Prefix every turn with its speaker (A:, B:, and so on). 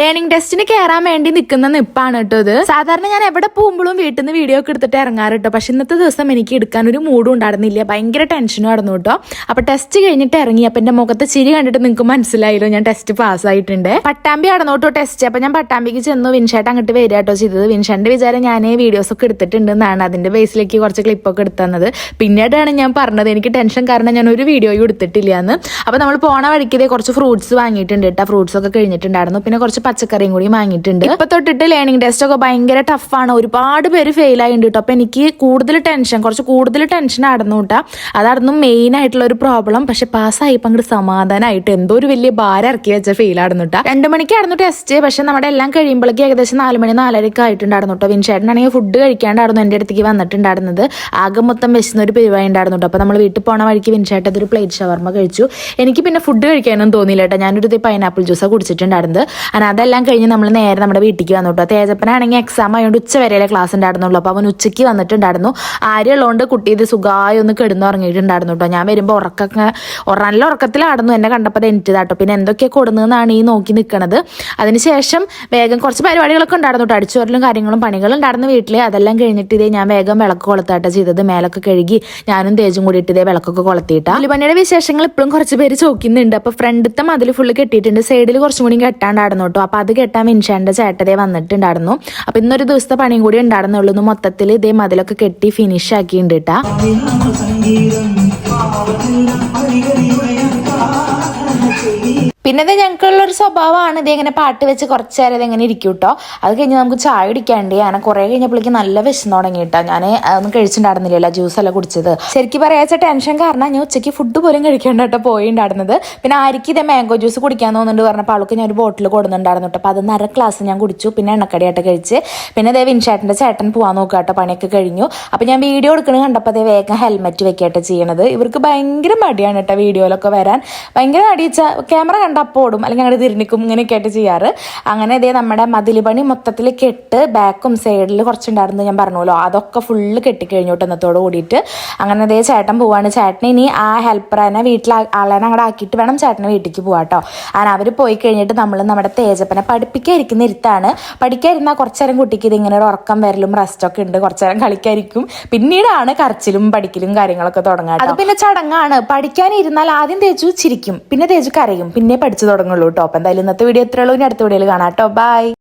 A: Learning ടെസ്റ്റിന് കയറാൻ വേണ്ടി നിൽക്കുന്ന നിപ്പാണ് കേട്ടോ ഇത്. സാധാരണ ഞാൻ എവിടെ പോകുമ്പോഴും വീട്ടിൽ നിന്ന് വീഡിയോ ഒക്കെ എടുത്തിട്ട് ഇറങ്ങാറ് കേട്ടോ. പക്ഷെ ഇന്നത്തെ ദിവസം എനിക്ക് എടുക്കാൻ ഒരു മൂഡും ഉണ്ടായിരുന്നില്ല. ഭയങ്കര ടെൻഷനും ആയിരുന്നു കേട്ടോ. അപ്പൊ ടെസ്റ്റ് കഴിഞ്ഞിട്ട് ഇറങ്ങി. അപ്പൊ എന്റെ മുഖത്തെ ചിരി കണ്ടിട്ട് നിങ്ങൾക്ക് മനസ്സിലായല്ലോ ഞാൻ ടെസ്റ്റ് പാസ് ആയിട്ടുണ്ട്. പട്ടാമ്പി ആയിരുന്നു കേട്ടോ ടെസ്റ്റ് അപ്പൊ ഞാൻ പട്ടാമ്പിക്ക് ചെന്നു. വിൻഷേട്ട് അങ്ങോട്ട് വരിക കേട്ടോ ചെയ്തത്. വിൻഷാന്റെ വിചാരം ഞാൻ വീഡിയോസ് ഒക്കെ എടുത്തിട്ടുണ്ട് എന്നാണ്. അതിന്റെ ബേസിലേക്ക് കുറച്ച് ക്ലിപ്പൊക്കെ എടുത്തത് പിന്നീടാണ് ഞാൻ പറഞ്ഞത് എനിക്ക് ടെൻഷൻ കാരണം ഞാൻ ഒരു വീഡിയോയും എടുത്തിട്ടില്ല എന്ന്. അപ്പൊ നമ്മൾ പോണ വഴിക്കതേ കുറച്ച് ഫ്രൂട്ട്സ് വാങ്ങിയിട്ടുണ്ട് കേട്ടോ. ഫ്രൂട്ട്സ് ഒക്കെ കഴിഞ്ഞിട്ടുണ്ടായിരുന്നു. പിന്നെ കുറച്ച് പച്ചക്കറിയും കൂടി വാങ്ങിയിട്ടുണ്ട്. ഇപ്പൊ തൊട്ടിട്ട് ലേണിംഗ് ടെസ്റ്റ് ഒക്കെ ഭയങ്കര ടഫാണ് ഒരുപാട് പേര് ഫെയിൽ ആയിട്ടുണ്ട് കേട്ടോ അപ്പൊ എനിക്ക് കൂടുതൽ ടെൻഷൻ കുറച്ച് കൂടുതൽ ടെൻഷൻ ആയിരുന്നു കേട്ടോ അതായിരുന്നു മെയിൻ ആയിട്ടുള്ള ഒരു പ്രോബ്ലം പക്ഷെ പാസ്സായിപ്പോ അങ്ങോട്ട് സമാധാനമായിട്ട് എന്തോ ഒരു വലിയ ഭാരം ഇറക്കി വെച്ച ഫെയിൽ ആയിരുന്നു കേട്ടോ രണ്ടു മണിക്കായിരുന്നു ടെസ്റ്റ് പക്ഷെ നമ്മുടെ എല്ലാം കഴിയുമ്പോഴേക്ക് ഏകദേശം നാല് മണി നാലരക്ക് ആയിട്ടുണ്ടായിരുന്നു കേട്ടോ വിൻഷേട്ടനാണെങ്കിൽ ഫുഡ് കഴിക്കാണ്ടായിരുന്നു എന്റെ അടുത്തേക്ക് വന്നിട്ടുണ്ടായിരുന്നത്. ആകെ മൊത്തം വിശന്ന ഒരു പരിപാടി ഉണ്ടായിരുന്നു കേട്ടോ അപ്പോൾ നമ്മൾ വീട്ടിൽ പോണ വഴിക്ക് വിൻഷേട്ട ഒരു പ്ലേറ്റ് ഷവർമ്മ കഴിച്ചു. എനിക്ക് പിന്നെ ഫുഡ് കഴിക്കാനൊന്നും തോന്നിയില്ല കേട്ടോ ഞാനൊരു പൈനാപ്പിൾ ജ്യൂസാണ് കുടിച്ചിട്ടുണ്ടായിരുന്നത്. അങ്ങനെ അതെല്ലാം കഴിഞ്ഞ് നമ്മൾ നേരെ നമ്മുടെ വീട്ടിലേക്ക് വന്നു കേട്ടോ. തേജപ്പനാണെങ്കിൽ എക്സാം ആയതുകൊണ്ട് ഉച്ച വരെയല്ലേ ക്ലാസ് ഉണ്ടായിരുന്നുള്ളൂ അപ്പോൾ അവൻ ഉച്ചയ്ക്ക് വന്നിട്ടുണ്ടായിരുന്നു. ആരെയുള്ളതുകൊണ്ട് കുട്ടി ഇത് സുഖമായി ഒന്ന് കിടന്നു ഉറങ്ങിയിട്ടുണ്ടായിരുന്നു കേട്ടോ. ഞാൻ വരുമ്പോൾ ഉറക്കൊക്കെ ഉറ- നല്ല ഉറക്കത്തിലായിരുന്നു എന്നെ കണ്ടപ്പോൾ അത് എനിച്ചതാട്ടോ പിന്നെ എന്തൊക്കെ കൊടുന്നതെന്നാണ് ഈ നോക്കി നിൽക്കണത് അതിനുശേഷം വേഗം കുറച്ച് പരിപാടികളൊക്കെ ഉണ്ടായിരുന്നു കേട്ടോ. അടിച്ചുവരലും കാര്യങ്ങളും പണികളും ഉണ്ടായിരുന്നു വീട്ടിൽ അതെല്ലാം കഴിഞ്ഞിട്ട് ഇതേ ഞാൻ വേഗം വിളക്ക് കൊളുത്താട്ടോ ചെയ്തത്. മേലൊക്കെ കഴുകി ഞാനും തേജും കൂടിയിട്ട് ഇതേ വിളക്കൊക്കെ കൊളുത്തിയിട്ടാ പണിയുടെ വിശേഷങ്ങൾ ഇപ്പോഴും കുറച്ച് പേര് ചോദിക്കുന്നുണ്ട്. അപ്പോൾ ഫ്രണ്ടത്തെ മതിൽ ഫുള്ള് കെട്ടിയിട്ടുണ്ട്. സൈഡിൽ കുറച്ചും കൂടി കെട്ടാണ്ടായിരുന്നു കേട്ടോ. അപ്പൊ അത് കെട്ടാൻ മിൻഷാന്റെ ചേട്ടതേ വന്നിട്ടുണ്ടായിരുന്നു. അപ്പൊ ഇന്നൊരു ദിവസത്തെ പണിയും കൂടി ഉണ്ടായിരുന്നുള്ളൂ. മൊത്തത്തിൽ ഇതേ മതിലൊക്കെ കെട്ടി ഫിനിഷ് ആക്കിയിട്ടുണ്ട് കേട്ടാ പിന്നെ ഇത് ഞങ്ങൾക്കുള്ള ഒരു സ്വഭാവമാണ് ഇത് ഇങ്ങനെ പാട്ട് വെച്ച് കുറച്ച് നേരം ഇതെങ്ങനെ ഇരിക്കും കേട്ടോ അത് കഴിഞ്ഞ് നമുക്ക് ചായ കുടിക്കാണ്ട് അങ്ങനെ കുറെ കഴിഞ്ഞപ്പോഴേക്ക് നല്ല വിശന്ന് തുടങ്ങി കേട്ടോ ഞാൻ ഒന്നും കഴിച്ചിട്ടുണ്ടായിരുന്നില്ലല്ലോ ജ്യൂസ് അല്ല കുടിച്ചത്. ശരിക്കും പറയാച്ച ടെൻഷൻ കാരണം ഞാൻ ഉച്ചയ്ക്ക് ഫുഡ് പോലും കഴിക്കേണ്ട കേട്ടോ പോയിണ്ടായിരുന്നത്. പിന്നെ ആർക്ക് ഇതേ മാംഗോ ജ്യൂസ് കുടിക്കാൻ തോന്നുന്നുണ്ട് പറഞ്ഞപ്പോൾ അവൾക്ക് ഞാൻ ഒരു ബോട്ടിൽ കൊടുക്കുന്നുണ്ടായിരുന്നു കേട്ടോ അപ്പോൾ അത് നര ക്ലാസ് ഞാൻ കുടിച്ചു. പിന്നെ എണ്ണക്കടിയായിട്ട് കഴിച്ച്. പിന്നെ അതേ വിൻചേട്ടന്റെ ചേട്ടൻ പോകാൻ നോക്കുക കേട്ടോ പണിയൊക്കെ കഴിഞ്ഞു. അപ്പോൾ ഞാൻ വീഡിയോ എടുക്കണത് കണ്ടപ്പോൾ അതേ വേഗം ഹെൽമെറ്റ് വെക്കാട്ടോ ചെയ്യണത്. ഇവർക്ക് ഭയങ്കര മടിയാണ് കേട്ടോ വീഡിയോയിലൊക്കെ വരാൻ. ഭയങ്കര മടി ക്യാമറ കണ്ട? അപ്പോൾ ഓടും അല്ലെങ്കിൽ അങ്ങനെ തിരിഞ്ഞിക്കും ഇങ്ങനെയൊക്കെ ആയിട്ട് ചെയ്യാറ്. അങ്ങനെ ഇതേ നമ്മുടെ മതിൽ പണി മൊത്തത്തിൽ കെട്ട് ബാക്കും സൈഡിൽ കുറച്ചുണ്ടായിരുന്നു ഞാൻ പറഞ്ഞല്ലോ അതൊക്കെ ഫുള്ള് കെട്ടിക്കഴിഞ്ഞു കേട്ടോ ഇന്നത്തോട് കൂടിയിട്ട്. അങ്ങനെ ഇതേ ചേട്ടൻ പോവാണ്. ചേട്ടൻ ഇനി ആ ഹെൽപ്പറിനെ വീട്ടിൽ ആളെ അങ്ങോട്ട് ആക്കിയിട്ട് വേണം ചേട്ടനെ വീട്ടിലേക്ക് പോവാം കേട്ടോ അങ്ങനെ അവർ പോയി കഴിഞ്ഞിട്ട് നമ്മൾ നമ്മുടെ തേജപ്പനെ പഠിപ്പിക്കാതിരിക്കുന്ന ഇരുത്താണ്. പഠിക്കാതിരുന്നാൽ കുറച്ചേരം കുട്ടിക്ക് ഇത് ഇങ്ങനെ ഉറക്കം വരലും റെസ്റ്റൊക്കെ ഉണ്ട്. കുറച്ചേരം കളിക്കാതിരിക്കും പിന്നീടാണ് കരച്ചിലും പഠിക്കലും കാര്യങ്ങളൊക്കെ തുടങ്ങാറ് അത് പിന്നെ ചടങ്ങാണ്. പഠിക്കാനിരുന്നാൽ ആദ്യം തേച്ചു ചിരിക്കും. പിന്നെ തേച്ചു കരയും. പിന്നെ പഠിച്ചു തുടങ്ങുള്ളൂ കേട്ടോ എന്തായാലും ഇന്നത്തെ വീഡിയോ എത്രയുള്ളൂ ഇനി അടുത്ത വീഡിയോയിൽ കാണാം കേട്ടോ ബൈ